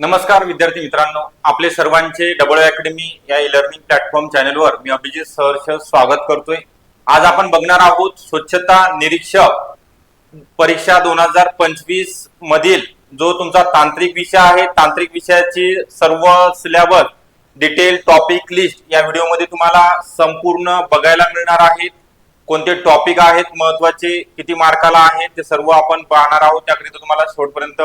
नमस्कार विद्यार्थी मित्रांनो. आपले सर्वांचे डबल अकॅडमी या ई लर्निंग प्लॅटफॉर्म चॅनलवर मी अभिजित सहर्ष स्वागत करतोय. आज आपण बघणार आहोत स्वच्छता निरीक्षक परीक्षा दोन हजार पंचवीस मधील जो तुमचा तांत्रिक विषय आहे. तांत्रिक विषयाची सर्व सिलेबस डिटेल टॉपिक लिस्ट या व्हिडिओमध्ये तुम्हाला संपूर्ण बघायला मिळणार आहेत. कोणते टॉपिक आहेत महत्त्वाचे किती मार्काला आहेत ते सर्व आपण पाहणार आहोत. त्याकरिता तुम्हाला शेवटपर्यंत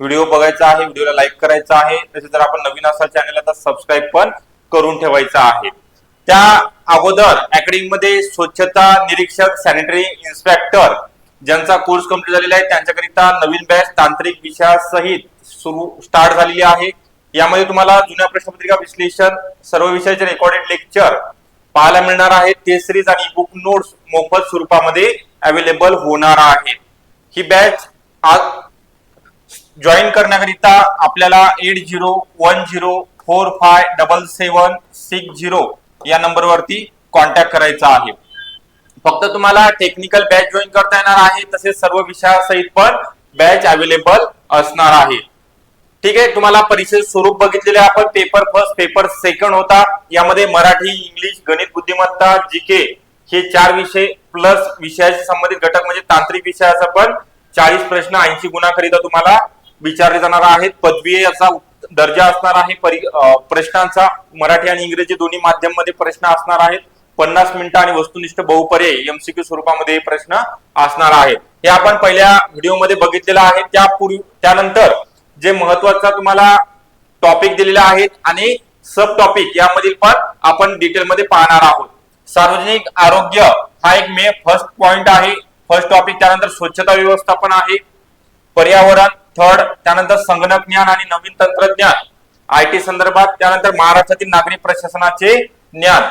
व्हिडिओ बघायचा आहे व्हिडिओला लाईक करायचा आहे तसेच जर आपण नवीन असाल चॅनलला तर सबस्क्राईब पण करून ठेवायचा आहे. त्या अगोदर अकॅडमी मध्ये स्वच्छता निरीक्षक सॅनिटरी इन्स्पेक्टर ज्यांचा कोर्स कंप्लीट झालेला आहे त्यांच्याकरिता नवीन बॅच तांत्रिक विषयासहित सुरू स्टार्ट झालेली आहे. यामध्ये तुम्हाला जुन्या प्रश्नपत्रिका विश्लेषण सर्व विषयाचे रेकॉर्डेड लेक्चर पाहायला मिळणार आहे ते सिरीज आणि बुक नोट्स मोफत स्वरूपामध्ये अवेलेबल होणार आहे ही बॅच आज जॉईन करण्याकरिता आपल्याला eight zero one zero four five double seven six zero या नंबरवरती कॉन्टॅक्ट करायचा आहे. फक्त तुम्हाला टेक्निकल बॅच जॉईन करता येणार आहे तसेच सर्व विषयासहित पण बॅच अवेलेबल असणार आहे. ठीक आहे तुम्हाला परीक्षेचे स्वरूप बघितलेले आपण पेपर फर्स्ट पेपर सेकंड होता. यामध्ये मराठी इंग्लिश गणित बुद्धिमत्ता जीके हे चार विषय प्लस विषयाशी संबंधित घटक म्हणजे तांत्रिक विषयाचा पण चाळीस प्रश्न ऐंशी गुणाकरिता तुम्हाला विचारले जाणार आहेत. पदवी याचा दर्जा असणार आहे. परी प्रश्नांचा मराठी आणि इंग्रजी दोन्ही माध्यममध्ये प्रश्न असणार आहेत. पन्नास मिनिटं आणि वस्तुनिष्ठ बहुपर्याय एमसीक्यू स्वरूपामध्ये हे प्रश्न असणार आहेत. हे आपण पहिल्या व्हिडिओमध्ये बघितलेलं आहे. त्यापूर्वी त्यानंतर जे महत्त्वाचा तुम्हाला टॉपिक दिलेले आहेत आणि सब टॉपिक यामधील पण आपण डिटेलमध्ये पाहणार आहोत. सार्वजनिक आरोग्य हा एक मे फर्स्ट पॉइंट आहे. फर्स्ट टॉपिक त्यानंतर स्वच्छता व्यवस्थापन आहे. पर्यावरण थर्ड त्यानंतर संगणक ज्ञान आणि नवीन तंत्रज्ञान. आय टी संदर्भात त्यानंतर महाराष्ट्रातील नागरी प्रशासनाचे ज्ञान.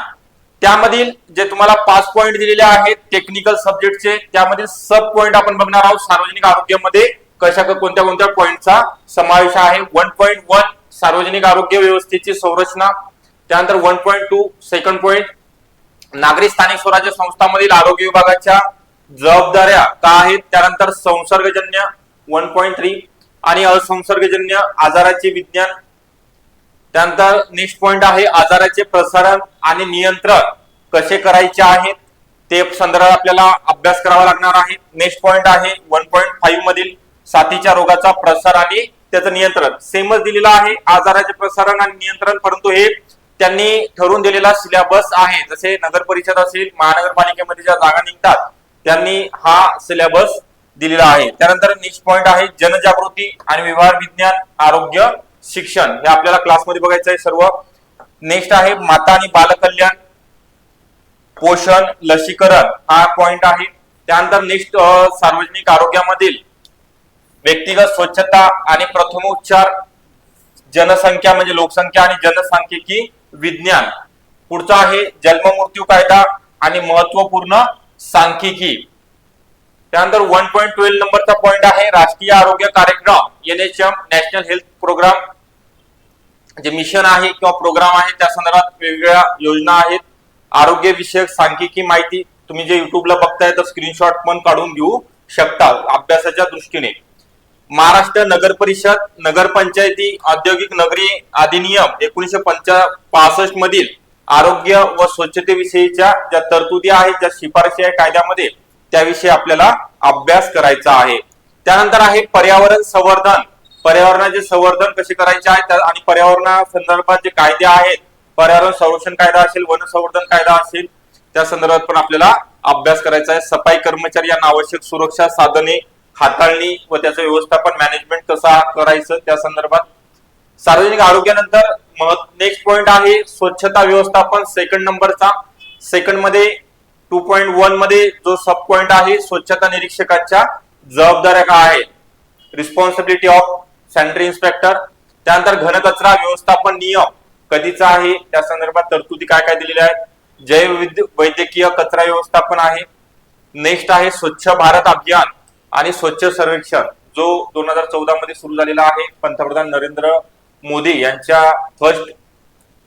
त्यामधील जे तुम्हाला पाच पॉईंट दिलेले आहेत टेक्निकल सब्जेक्टचे त्यामधील सब पॉईंट आपण बघणार आहोत सार्वजनिक आरोग्यामध्ये कशा कोणत्या कोणत्या पॉईंटचा समावेश आहे. वन पॉईंट वन सार्वजनिक आरोग्य व्यवस्थेची संरचना. त्यानंतर one point two second point नागरी स्थानिक स्वराज्य संस्थांमधील आरोग्य विभागाच्या जबाबदाऱ्या का आहेत? त्यानंतर संसर्गजन्य वन पॉईंट थ्री आणि असंसर्गजन्य आजाराचे विज्ञान. त्यानंतर नेक्स्ट पॉइंट आहे आजाराचे प्रसारण आणि नियंत्रण कसे करायचे आहेत ते संदर्भात आपल्याला अभ्यास करावा लागणार आहे. नेक्स्ट पॉइंट आहे वन पॉईंट फाईव्ह मधील साथीच्या रोगाचा प्रसार आणि त्याचं नियंत्रण. सेमच दिलेला आहे आजाराचे प्रसारण आणि नियंत्रण परंतु हे त्यांनी ठरवून दिलेला सिलेबस आहे. जसे नगर परिषद असेल महानगरपालिकेमध्ये ज्या जागा निघतात त्यांनी हा सिलेबस दिलेला आहे. त्यानंतर नेक्स्ट पॉइंट आहे जनजागृती आणि व्यवहार विज्ञान आरोग्य शिक्षण. हे आपल्याला क्लासमध्ये बघायचं आहे सर्व. नेक्स्ट आहे माता आणि बालकल्याण पोषण लसीकरण. हा पॉइंट आहे. त्यानंतर नेक्स्ट सार्वजनिक आरोग्यामधील व्यक्तिगत स्वच्छता आणि प्रथमोपचार जनसंख्या म्हणजे लोकसंख्या आणि जनसांख्यिकी विज्ञान. पुढचा आहे जन्म मृत्यू कायदा आणि महत्त्वपूर्ण सांख्यिकी. त्यानंतर वन पॉईंट ट्वेल्व नंबरचा पॉईंट आहे. राष्ट्रीय आरोग्य कार्यक्रम एनएचएम नॅशनल हेल्थ प्रोग्राम जे मिशन आहे किंवा प्रोग्राम आहे त्या संदर्भात वेगवेगळ्या योजना आहेत. आरोग्य विषयक सांख्यिकी माहिती तुम्ही जे युट्यूबला बघताय तर स्क्रीनशॉट पण काढून घेऊ शकता अभ्यासाच्या दृष्टीने. महाराष्ट्र नगर परिषद नगरपंचायती औद्योगिक नगरी अधिनियम एकोणीशे पंचा पासष्ट मधील आरोग्य व स्वच्छतेविषयीच्या ज्या तरतुदी आहेत ज्या शिफारशी आहे कायद्यामध्ये त्याविषयी आपल्याला अभ्यास करायचा आहे. त्यानंतर आहे पर्यावरण संवर्धन. पर्यावरणाचे संवर्धन कसे करायचे आहे त्या- आणि पर्यावरणा संदर्भात जे कायदे आहेत पर्यावरण संरक्षण कायदा असेल वन संवर्धन कायदा असेल त्या संदर्भात पण आपल्याला अभ्यास करायचा आहे. सफाई कर्मचारी यांना आवश्यक सुरक्षा साधने हाताळणी व त्याचं व्यवस्थापन मॅनेजमेंट कसा करायचं त्या संदर्भात. सार्वजनिक आरोग्यानंतर नेक्स्ट पॉइंट आहे स्वच्छता व्यवस्थापन सेकंड नंबरचा सेकंडमध्ये टू पॉईंट वनमध्ये जो सब पॉइंट आहे स्वच्छता निरीक्षकाच्या जबाबदाऱ्या काय आहेत? रिस्पॉन्सिबिलिटी ऑफ सॅनिटरी इन्स्पेक्टर त्यानंतर घनकचरा व्यवस्थापन नियम कधीचा आहे? त्या संदर्भात तरतुदी काय काय दिलेल्या आहेत? जैव वैद्यकीय कचरा व्यवस्थापन आहे. नेक्स्ट आहे स्वच्छ भारत अभियान आणि स्वच्छ सर्वेक्षण जो दोन हजार चौदा मध्ये सुरू झालेला आहे. पंतप्रधान नरेंद्र मोदी यांच्या फर्स्ट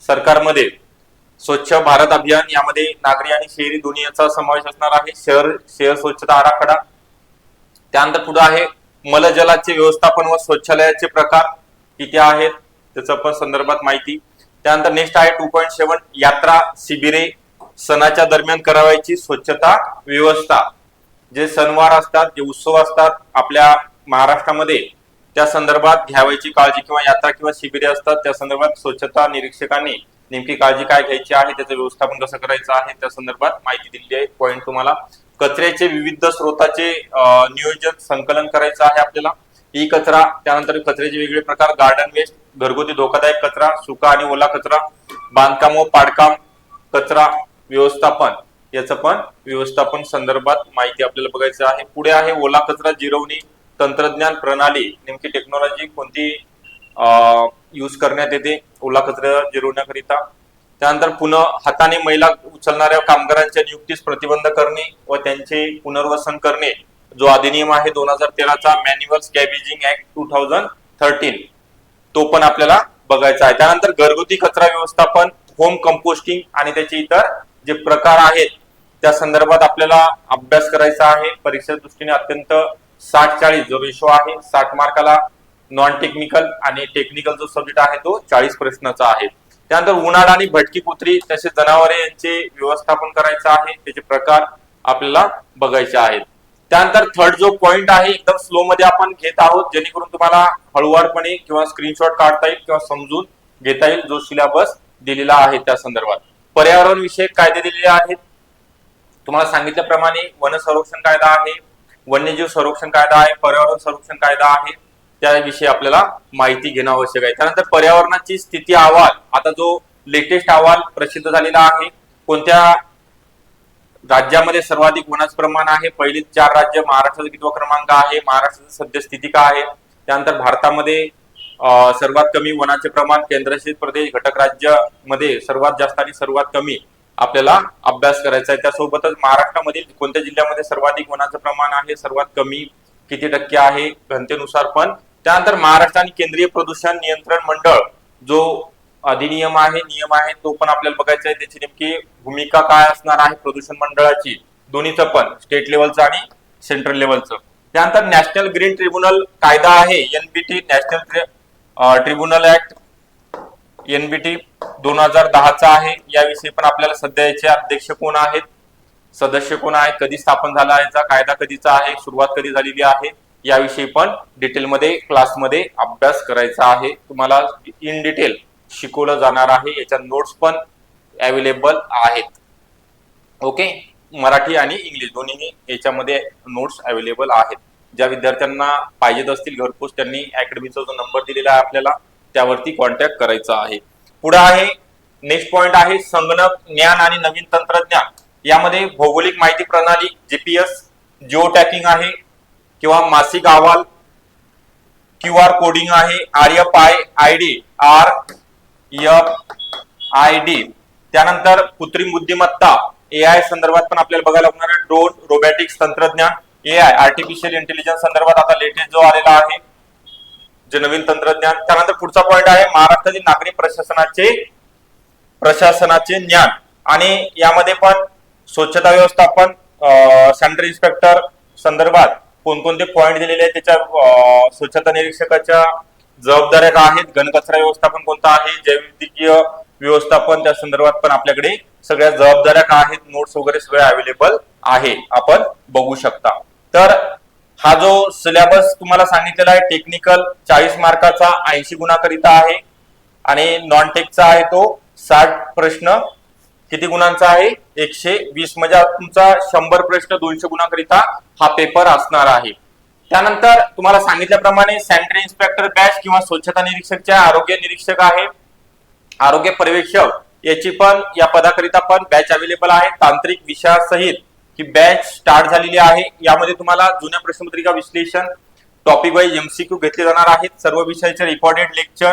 सरकारमध्ये स्वच्छ भारत अभियान यामध्ये नागरी आणि शहरी दोन्ही याचा समावेश असणार आहे. शहर शहर स्वच्छता आराखडा. त्यानंतर पुढे आहे मलजलाचे व्यवस्थापन व स्वच्छालयाचे प्रकार. किती आहेत? त्याचं पण संदर्भात माहिती. त्यानंतर नेक्स्ट आहे टू पॉईंट सेवन यात्रा शिबिरे. सणाच्या दरम्यान करावायची स्वच्छता व्यवस्था. जे सणवार असतात जे उत्सव असतात आपल्या महाराष्ट्रामध्ये त्या संदर्भात घ्यावायची काळजी किंवा यात्रा किंवा शिबिरे असतात त्या संदर्भात स्वच्छता निरीक्षकांनी नेमकी काळजी काय घ्यायची आहे त्याचं व्यवस्थापन कसं करायचं आहे त्या संदर्भात माहिती दिलेली आहे. पॉईंट तुम्हाला. कचऱ्याचे विविध स्रोताचे नियोजन संकलन करायचं आहे आपल्याला. ई कचरा त्यानंतर कचऱ्याचे वेगळे प्रकार गार्डन वेस्ट घरगुती धोकादायक कचरा सुका आणि ओला कचरा बांधकाम व पाडकाम कचरा व्यवस्थापन. याचं पण व्यवस्थापन संदर्भात माहिती आपल्याला बघायचं आहे. पुढे आहे ओला कचरा जिरवणी तंत्रज्ञान प्रणाली. नेमकी टेक्नॉलॉजी कोणती यूज करण्यात येते ओला कचरा जिरवण्याकरिता. त्यानंतर पुन्हा हाताने मैला उचलणाऱ्या कामगारांच्या नियुक्तीस प्रतिबंध करणे व त्यांचे पुनर्वसन करणे. जो अधिनियम आहे दोन हजार तेराचा manual scavenging act two thousand thirteen तो पण आपल्याला बघायचा आहे. त्यानंतर घरगुती कचरा व्यवस्थापन होम कंपोस्टिंग आणि त्याचे इतर जे प्रकार आहेत त्या संदर्भात आपल्याला अभ्यास करायचा आहे. परीक्षे दृष्टीने अत्यंत साठ चाळीस जो रेशो आहे साठ मार्काला नॉन टेक्निकल आणि टेक्निकल जो सब्जेक्ट आहे तो चाळीस प्रश्नाचा आहे. त्यानंतर उन्हाळा आणि भटकी कुत्री तसेच जनावरे यांचे व्यवस्थापन करायचं आहे त्याचे प्रकार आपल्याला बघायचे आहेत. त्यानंतर थर्ड जो पॉइंट आहे एकदम स्लो मध्ये आपण घेत आहोत जेणेकरून तुम्हाला हळूवारपणे किंवा स्क्रीनशॉट काढता येईल किंवा समजून घेता येईल जो सिलेबस दिलेला आहे त्या संदर्भात. पर्यावरण विषयक कायदे दिलेले आहेत. तुम्हाला सांगितल्याप्रमाणे वन संरक्षण कायदा आहे वन्यजीव संरक्षण कायदा आहे पर्यावरण संरक्षण कायदा आहे त्याविषयी आपल्याला माहिती घेणं आवश्यक आहे. त्यानंतर पर्यावरणाची स्थिती अहवाल. आता जो लेटेस्ट अहवाल प्रसिद्ध झालेला आहे कोणत्या राज्यामध्ये सर्वाधिक वनाचं प्रमाण आहे? पहिली चार राज्य महाराष्ट्राचा कितवा क्रमांक आहे? महाराष्ट्राची सध्या स्थिती काय आहे? त्यानंतर भारतामध्ये सर्वात कमी वनाचे प्रमाण केंद्रशासित प्रदेश घटक राज्यामध्ये सर्वात जास्त आणि सर्वात कमी आपल्याला अभ्यास करायचा आहे. त्यासोबतच महाराष्ट्रामधील कोणत्या जिल्ह्यामध्ये सर्वाधिक वनाचं प्रमाण आहे? सर्वात कमी किती टक्के आहे? घनतेनुसार पण त्यानंतर महाराष्ट्र आणि केंद्रीय प्रदूषण नियंत्रण मंडळ जो अधिनियम आहे नियम आहे तो पण आपल्याला बघायचा आहे. त्याची नेमकी भूमिका काय असणार आहे प्रदूषण मंडळाची? दोन्हीचं पण स्टेट लेवलचं आणि सेंट्रल लेवलचं त्यानंतर नॅशनल ग्रीन ट्रिब्युनल कायदा आहे NBT national tribunal act NBT दोन हजार दहाचा आहे. याविषयी पण आपल्याला सध्या याचे अध्यक्ष कोण आहेत? सदस्य कोण आहेत? कधी स्थापन झाला आहे याचा कायदा कधीचा आहे? सुरुवात कधी झालेली आहे? याविषयी पण डिटेलमध्ये क्लासमध्ये अभ्यास करायचा आहे. तुम्हाला इन डिटेल शिकवलं जाणार आहे. याच्या नोट्स पण अवेलेबल आहेत. ओके मराठी आणि इंग्लिश दोन्ही याच्यामध्ये नोट्स अवेलेबल आहेत. ज्या विद्यार्थ्यांना पाहिजेत असतील घरपोच त्यांनी अकॅडमीचा जो नंबर दिलेला आहे आपल्याला त्यावरती कॉन्टॅक्ट करायचा आहे. पुढे आहे नेक्स्ट पॉइंट आहे संगणक ज्ञान आणि नवीन तंत्रज्ञान. यामध्ये भौगोलिक माहिती प्रणाली जीपीएस जिओ टॅकिंग आहे. किंवा मासिक अहवाल क्यू आर कोडिंग आहे R F I I D R F I D. त्यानंतर कृत्रिम बुद्धिमत्ता ए आय संदर्भात पण आपल्याला बघायला लागणार आहे. ड्रोन रोबॅटिक्स तंत्रज्ञान ए आय आर्टिफिशियल इंटेलिजन्स संदर्भात आता लेटेस्ट जो आलेला आहे जे नवीन तंत्रज्ञान. त्यानंतर पुढचा पॉईंट आहे महाराष्ट्रातील नागरी प्रशासनाचे प्रशासनाचे ज्ञान. आणि यामध्ये पण स्वच्छता व्यवस्थापन सेंटर इन्स्पेक्टर संदर्भात कोणकोणते पॉईंट दिलेले आहेत त्याच्या स्वच्छता निरीक्षकाच्या जबाबदाऱ्या काय आहेत? घनकचरा व्यवस्थापन कोणतं आहे? जैविकीय व्यवस्थापन त्या संदर्भात पण आपल्याकडे सगळ्या जबाबदाऱ्या काय आहेत? नोट्स वगैरे सगळे अवेलेबल आहे. आपण बघू शकता. तर हा जो सिलेबस तुम्हाला सांगितलेला आहे टेक्निकल चाळीस मार्काचा ऐंशी गुणाकरिता आहे. आणि नॉन टेकचा आहे तो साठ प्रश्न. किती गुणांचा आहे? एकशे वीस. म्हणजे तुमचा शंभर प्रश्न दोनशे गुणाकरिता हा पेपर असणार आहे. त्यानंतर तुम्हाला सांगितल्याप्रमाणे सॅनिटरी इन्स्पेक्टर बॅच किंवा स्वच्छता निरीक्षकचे आरोग्य निरीक्षक आहे. आरोग्य पर्यवेक्षक याची पण या पदाकरिता पण बॅच अवेलेबल आहे. तांत्रिक विषयासहित ही बॅच स्टार्ट झालेली आहे. यामध्ये तुम्हाला जुन्या प्रश्नपत्रिका विश्लेषण टॉपिक वाईज एमसीक्यू घेतले जाणार आहेत. सर्व विषयाचे रेकॉर्डेड लेक्चर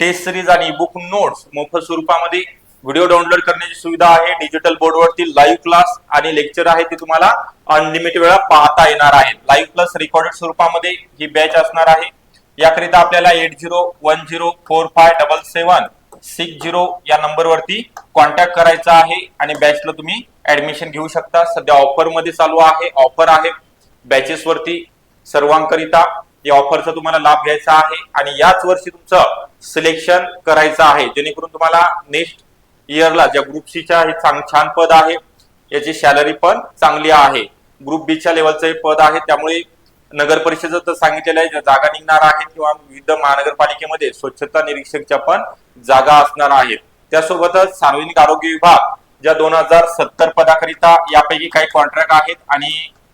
टेस्ट सिरीज आणि बुक नोट्स मोफत स्वरूपामध्ये व्हिडिओ डाउनलोड करण्याची सुविधा आहे. डिजिटल बोर्डवरती लाईव्ह क्लास आणि लेक्चर आहे ते तुम्हाला अनलिमिटेड वेळा पाहता येणार आहे. लाईव्ह प्लस रेकॉर्डेड स्वरूपामध्ये ही बॅच असणार आहे. याकरिता आपल्याला eight zero one zero four five double seven six zero या नंबरवरती कॉन्टॅक्ट करायचा आहे आणि बॅचला तुम्ही ऍडमिशन घेऊ शकता. सध्या ऑफरमध्ये चालू आहे. ऑफर आहे बॅचेसवरती सर्वांकरिता या ऑफरचा तुम्हाला लाभ घ्यायचा आहे आणि याच वर्षी तुमचं सिलेक्शन करायचं आहे. जेणेकरून तुम्हाला नेक्स्ट इयरला ज्या ग्रुप सीच्या हे चांग छान पद आहे. याची सॅलरी पण चांगली आहे. ग्रुप बीच्या लेवलचं हे पद आहे. त्यामुळे नगर परिषदेचं तर सांगितलेलं आहे ज्या जागा निघणार आहेत किंवा विविध महानगरपालिकेमध्ये स्वच्छता निरीक्षकच्या पण जागा असणार आहेत. त्यासोबतच सार्वजनिक आरोग्य विभाग ज्या दोन हजार सत्तर पदाकरिता यापैकी काही कॉन्ट्रॅक्ट आहेत आणि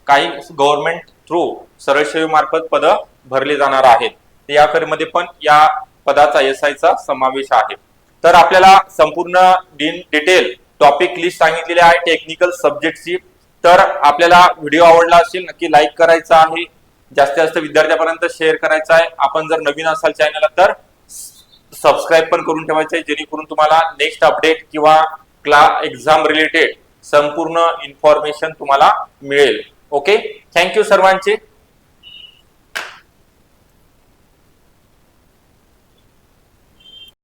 काही गव्हर्नमेंट थ्रू सरळ सेवेमार्फत पद भरले जाणार आहेत. या पण या पदाचा एस चा समावेश आहे. तर आपल्याला संपूर्ण दिन डिटेल टॉपिक लिस्ट सांगितलेली आहे टेक्निकल सब्जेक्टची तर आपल्याला व्हिडिओ आवडला असेल नक्की लाईक करायचा आहे. जास्तीत जास्त विद्यार्थ्यापर्यंत शेअर करायचा आहे. आपण जर नवीन असाल चॅनलला तर सबस्क्राईब पण करून ठेवायचं आहे जेणेकरून तुम्हाला नेक्स्ट अपडेट किंवा क्ला एक्झाम रिलेटेड संपूर्ण इन्फॉर्मेशन तुम्हाला मिळेल. ओके थँक्यू सर्वांचे.